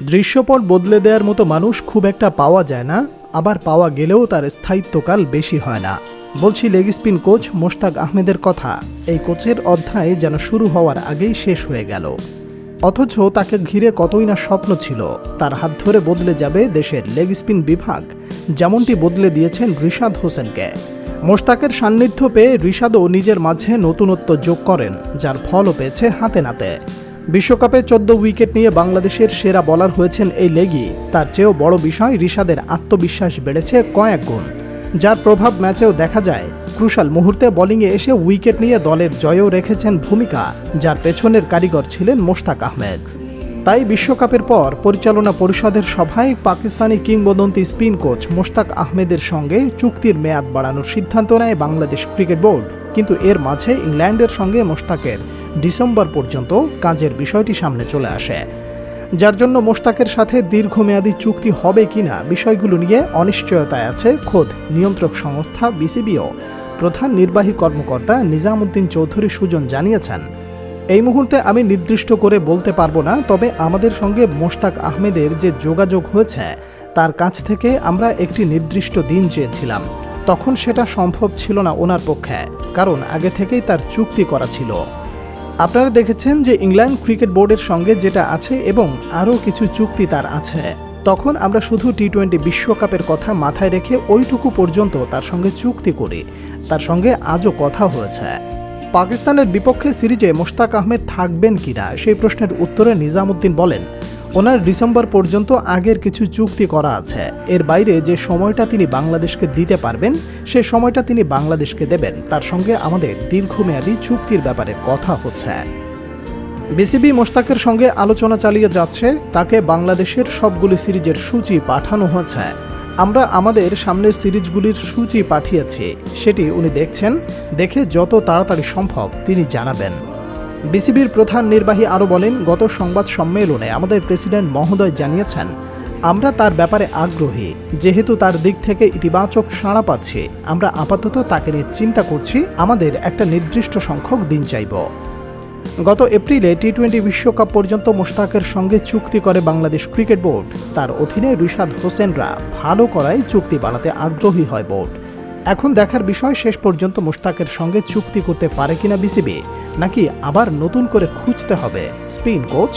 দৃশ্যপট বদলে দেওয়ার মতো মানুষ খুব একটা পাওয়া যায় না, আবার পাওয়া গেলেও তার স্থায়িত্বকাল বেশি হয় না। বলছি লেগ স্পিন কোচ মোশতাক আহমেদের কথা, এই কোচের অধ্যায় যেন শুরু হওয়ার আগেই শেষ হয়ে গেল। অথচ তাকে ঘিরে কতই না স্বপ্ন ছিল, তার হাত ধরে বদলে যাবে দেশের লেগ স্পিন বিভাগ, যেমনটি বদলে দিয়েছেন রিশাদ হোসেনকে। মোশতাকের সান্নিধ্য পেয়ে রিশাদও নিজের মাঝে নতুনত্ব যোগ করেন, যার ফলও পেয়েছে হাতে নাতে। বিশ্বকাপে চোদ্দ উইকেট নিয়ে বাংলাদেশের সেরা বলার হয়েছেন এই লেগি। তার চেয়েও বড় বিষয় রিশাদের আত্মবিশ্বাস বেড়েছে কয়েক গুণ। যার প্রভাব ম্যাচেও দেখা যায়। ক্রুশাল মুহূর্তে বোলিংয়ে এসে উইকেট নিয়ে দলের জয়েও রেখেছেন ভূমিকা, যার পেছনের কারিগর ছিলেন মোশতাক আহমেদ। তাই বিশ্বকাপের পর পরিচালনা পরিষদের সভায় পাকিস্তানি কিংবদন্তি স্পিন কোচ মোশতাক আহমেদের সঙ্গে চুক্তির মেয়াদ বাড়ানোর সিদ্ধান্ত নেয় বাংলাদেশ ক্রিকেট বোর্ড। কিন্তু এর মাঝে ইংল্যান্ডের সঙ্গে মোশতাকের ডিসেম্বর পর্যন্ত কাজের বিষয়টি সামনে চলে আসে। যার জন্য মোশতাকের সাথে দীর্ঘমেয়াদী চুক্তি হবে কিনা বিষয়গুলো নিয়ে অনিশ্চয়তায় আছে খোদ নিয়ন্ত্রক সংস্থা বিসিবিও। প্রধান নির্বাহী কর্মকর্তা নিজামুদ্দিন চৌধুরী সুজন জানিয়েছেন, এই মুহূর্তে আমি নির্দিষ্ট করে বলতে পারব না, তবে আমাদের সঙ্গে মোশতাক আহমেদের যে যোগাযোগ হয়েছে, তার কাছ থেকে আমরা একটি নির্দিষ্ট দিন চেয়েছিলাম। তখন সেটা সম্ভব ছিল না ওনার পক্ষে, কারণ আগে থেকেই তার চুক্তি করা ছিল। আপনারা দেখেছেন যে ইংল্যান্ড ক্রিকেট বোর্ডের সঙ্গে যেটা আছে এবং আরও কিছু চুক্তি তার আছে। তখন আমরা শুধু টি টোয়েন্টি বিশ্বকাপের কথা মাথায় রেখে ওইটুকু পর্যন্ত তার সঙ্গে চুক্তি করি। তার সঙ্গে আজও কথা হয়েছে। পাকিস্তানের বিপক্ষে সিরিজে মোশতাক আহমেদ থাকবেন কিনা, সেই প্রশ্নের উত্তরে নিজামুদ্দিন বলেন ওনার ডিসেম্বর পর্যন্ত আগের কিছু চুক্তি করা আছে। এর বাইরে যে সময়টা তিনি বাংলাদেশকে দিতে পারবেন, সে সময়টা তিনি বাংলাদেশকে দেবেন। তার সঙ্গে আমাদের দীর্ঘমেয়াদী চুক্তির ব্যাপারে কথা হচ্ছে। বিসিবি মোশতাকের সঙ্গে আলোচনা চালিয়ে যাচ্ছে, তাকে বাংলাদেশের সবগুলি সিরিজের সূচি পাঠানো হয়েছে আমরা আমাদের সামনের সিরিজগুলির সূচি পাঠিয়েছি, সেটি উনি দেখছেন, দেখে যত তাড়াতাড়ি সম্ভব তিনি জানাবেন। বিসিবির প্রধান নির্বাহী আরও বলেন, গত সংবাদ সম্মেলনে আমাদের প্রেসিডেন্ট মহোদয় জানিয়েছেন, আমরা তার ব্যাপারে আগ্রহী। যেহেতু তার দিক থেকে ইতিবাচক সাড়া পাচ্ছে, আমরা আপাতত তাকে নিয়ে চিন্তা করছি, আমাদের একটা নির্দিষ্ট সংখ্যক দিন চাইব। গত এপ্রিলে টি টোয়েন্টি বিশ্বকাপ পর্যন্ত মোশতাকের সঙ্গে চুক্তি করে বাংলাদেশ ক্রিকেট বোর্ড। তার অধীনে রিশাদ হোসেনরা ভালো করায় চুক্তি বাড়াতে আগ্রহী হয় বোর্ড। এখন দেখার বিষয় শেষ পর্যন্ত মোশতাকের সঙ্গে চুক্তি করতে পারে কিনা বিসিবি। নাকি আবার নতুন করে খুঁজতে হবে? Spin coach